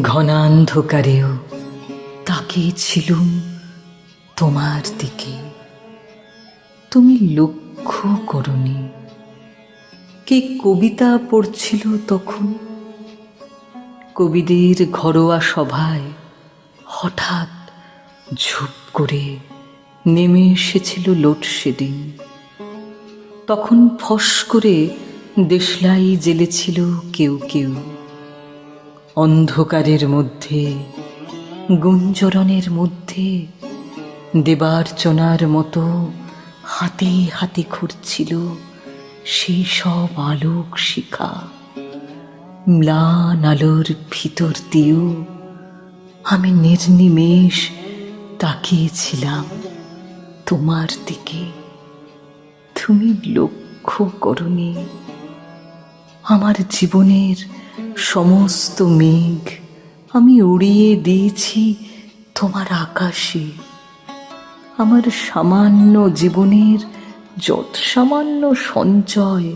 ঘনান্ধকারেও তাকিয়েছিলুম তোমার দিকে। তুমি লক্ষ্য করনি। কে কবিতা পড়ছিল তখন? কবিদের ঘরোয়া সভায় হঠাৎ ঝুপ করে নেমে এসেছিল লোডশেডিং। তখন ফস করে দেশলাই জ্বেলেছিল কেউ কেউ। অন্ধকারের মধ্যে, গুঞ্জরণের মধ্যে, দেবার্চনার মতো হাতে হাতে ঘুরছিল সেই সব আলোক শিখা। ম্লান আলোর ভিতর দিয়েও আমি নির্নিমেষ তাকিয়েছিলাম তোমার দিকে। তুমি লক্ষ্য করনি। আমার জীবনের সমস্ত মেঘ আমি উড়িয়ে দিয়েছি তোমার আকাশে। আমার সামান্য জীবনের যত সামান্য সঞ্চয়,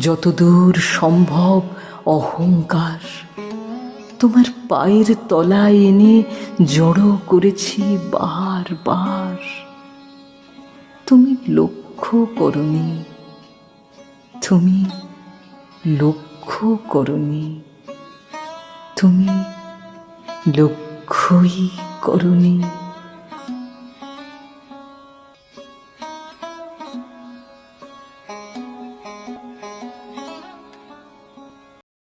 যতদূর সম্ভব অহংকার, তোমার পায়ের তলায় এনে জড়ো করেছি বার বার তুমি লক্ষ্য করনি। তুমি লক্ষ্য করনি। তুমি লক্ষ্যই করনি।